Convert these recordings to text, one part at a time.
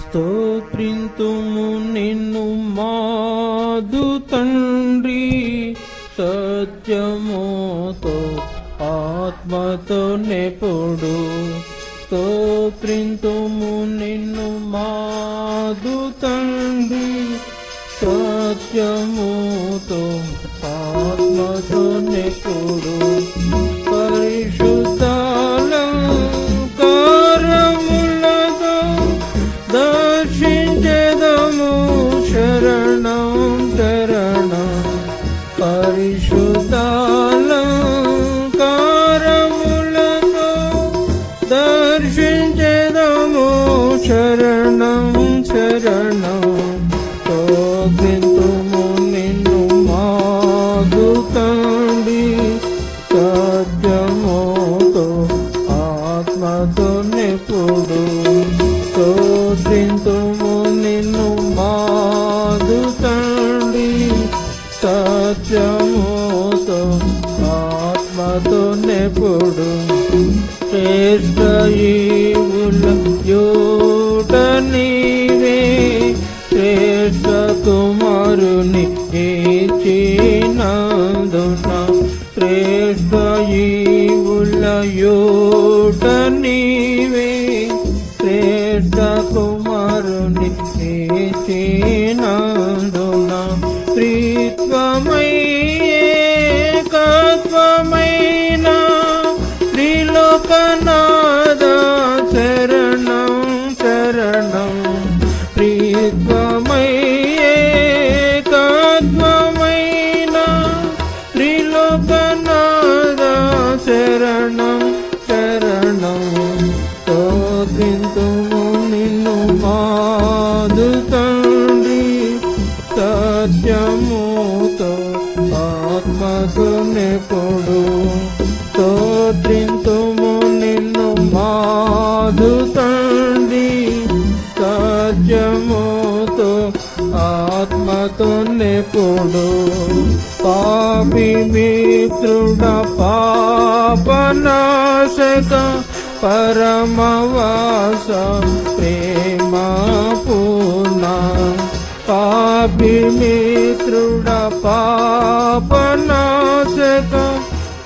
స్తోత్రింతుము నిన్ను మాదు తండ్రి. సత్యముతో ఆత్మతో నెప్పుడు స్తోత్రింతుము నిన్ను మాదు తండ్రి. సత్యముతో ఆత్మతో నెప్పుడు శరణం శరణం నిన్ను మాదు తండ్రి. ఆత్మతో నెప్పుడు స్తోత్రింతుము నిన్ను మాదు తండ్రి. ఆత్మతో నెప్పుడు శ్రేష్ఠ ఈవుల శ్రేష్ట నీవే శ్రేష్ఠ కుమారుని ఇచ్చినందున శ్రేష్ఠ ఈవుల యోట నీవే శ్రేష్ఠ కుమారుని ఇచ్చినందున ఆత్మతో పాపి మిత్రుడ పాపనాశక పరమవాస ప్రేమ పూర్ణ. పాపి మిత్రుడ పాపనాశక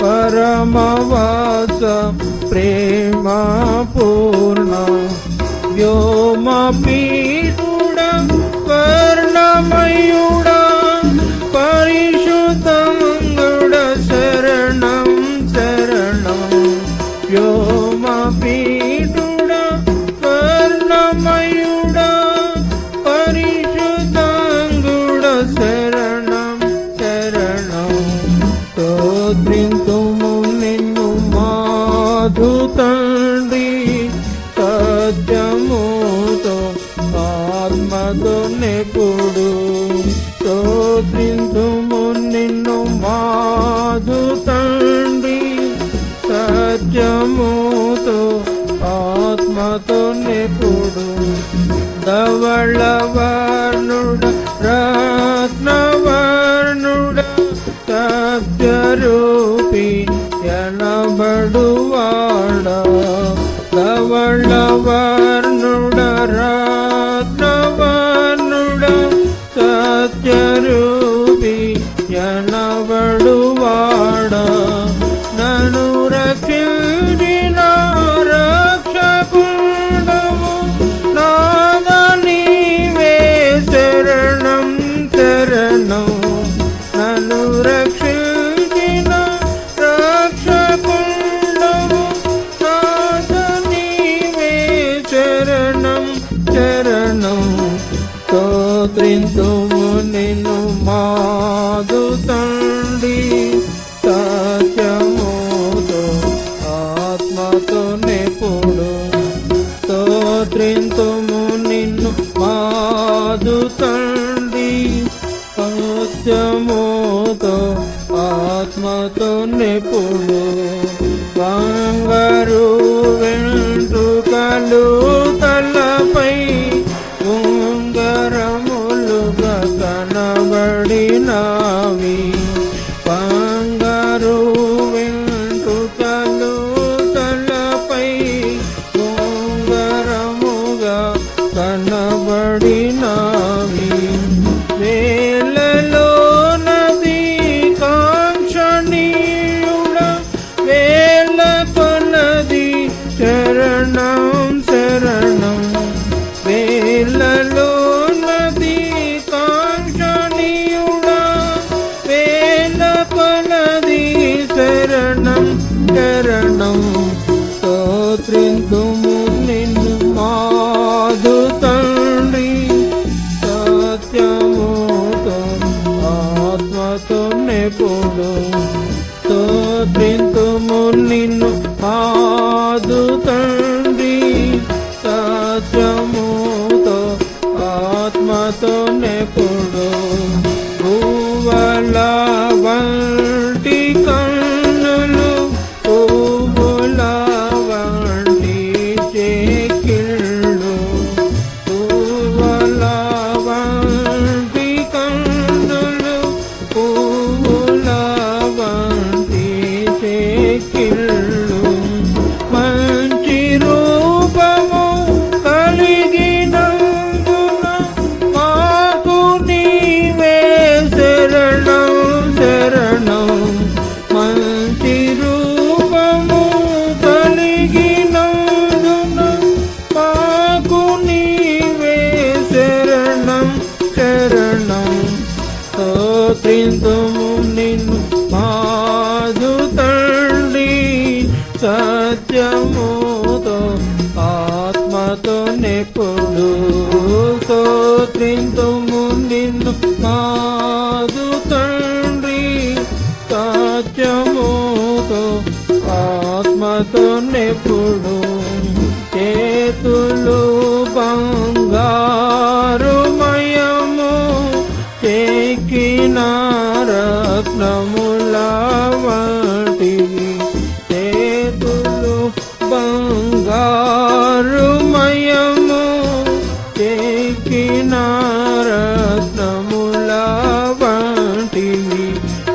పరమవాస ప్రేమ పూర్ణ. వ్యోమ ఆత్మతో నెప్పుడు ధవళవర్ణుడ రత్నవర్ణుడ సత్యరూపి ఎనబడువాడ. ధవళవర్ణుడ రత్నవర్ణుడ సత్యరూపి ఎనబడు స్తోత్రింతుము నిన్ను మాదు తండ్రి. సత్యముతో ఆత్మతో నెప్పుడు స్తోత్రింతుము నిన్ను మాదు తండ్రి. సత్యముతో ఆత్మతో నిపుడు బంగారు వెంట్రుకలు వినావి వేలలో నది కాంక్షణీయుడ వేల కొనది శరణం శరణం వేలలో నది కాంక్షణీయుడ వేల కొనది శరణం శరణం ఆత్మతో స్తోత్రింతుము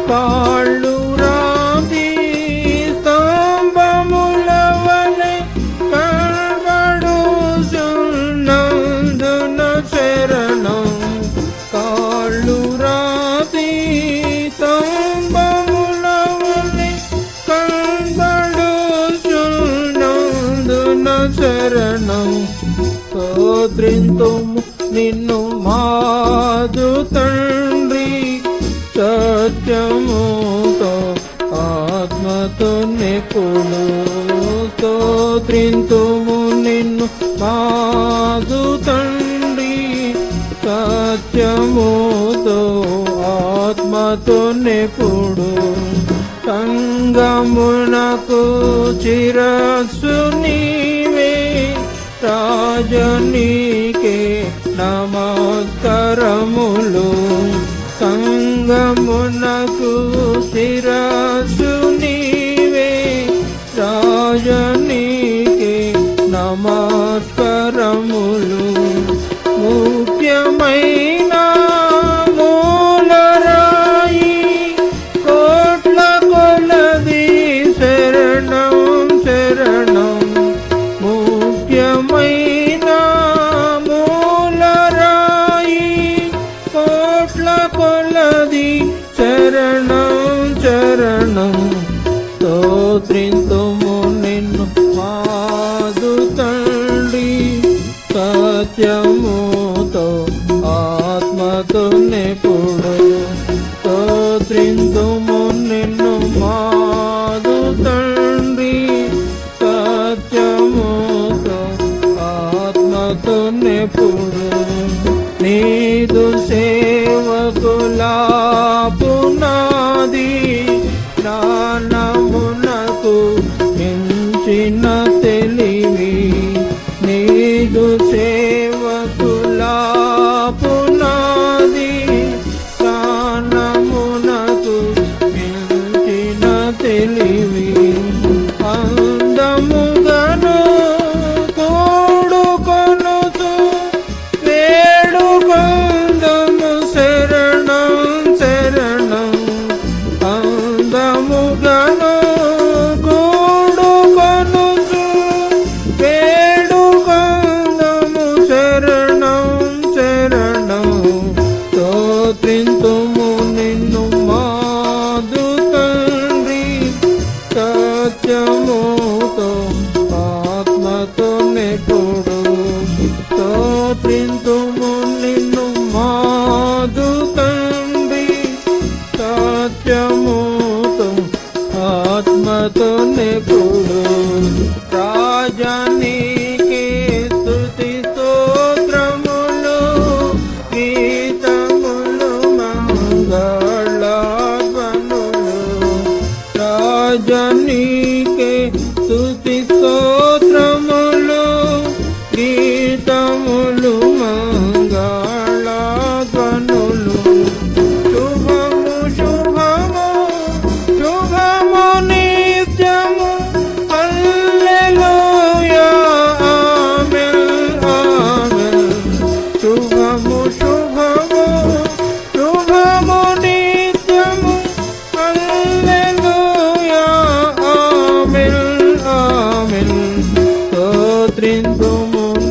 కాళ్ళు రాతి స్తంభముల వలె కనబడు నందున శరణం. కాళ్ళు రాతి స్తంభముల వలె కనబడు నందున శరణం. స్తోత్రింతుము నిన్ను మాదు తండ్రి సత్యముతో ఆత్మతో నెప్పుడు స్తోత్రింతుము నిన్ను మాదు తండ్రి. సత్యముతో ఆత్మతో నిపుడు సంగమునకు చిరస్సు నీవే. రాజనీకే నమస్కరములు. సంగమునకు శిరస్సు నీవే రాజనీకే నమస్కరములు. స్తోత్రింతుము నిన్ను మాదు తండ్రి సత్యముతో ఆత్మతో నిపుడు స్తోత్రింతుము నిన్ను మాదు తండ్రి సత్యముతో ఆత్మతో నిపుడు నీదు సేవకులా స్తోత్రింతుము నిన్ను మాదు తండ్రి. సత్యముతో ఆత్మతో నిపుడు స్తోత్రింతుము నిన్ను మాదు తండ్రి. సత్యముతో ఆత్మతో నెప్పుడు రాజానికి స్తోత్రింతుము నిన్ను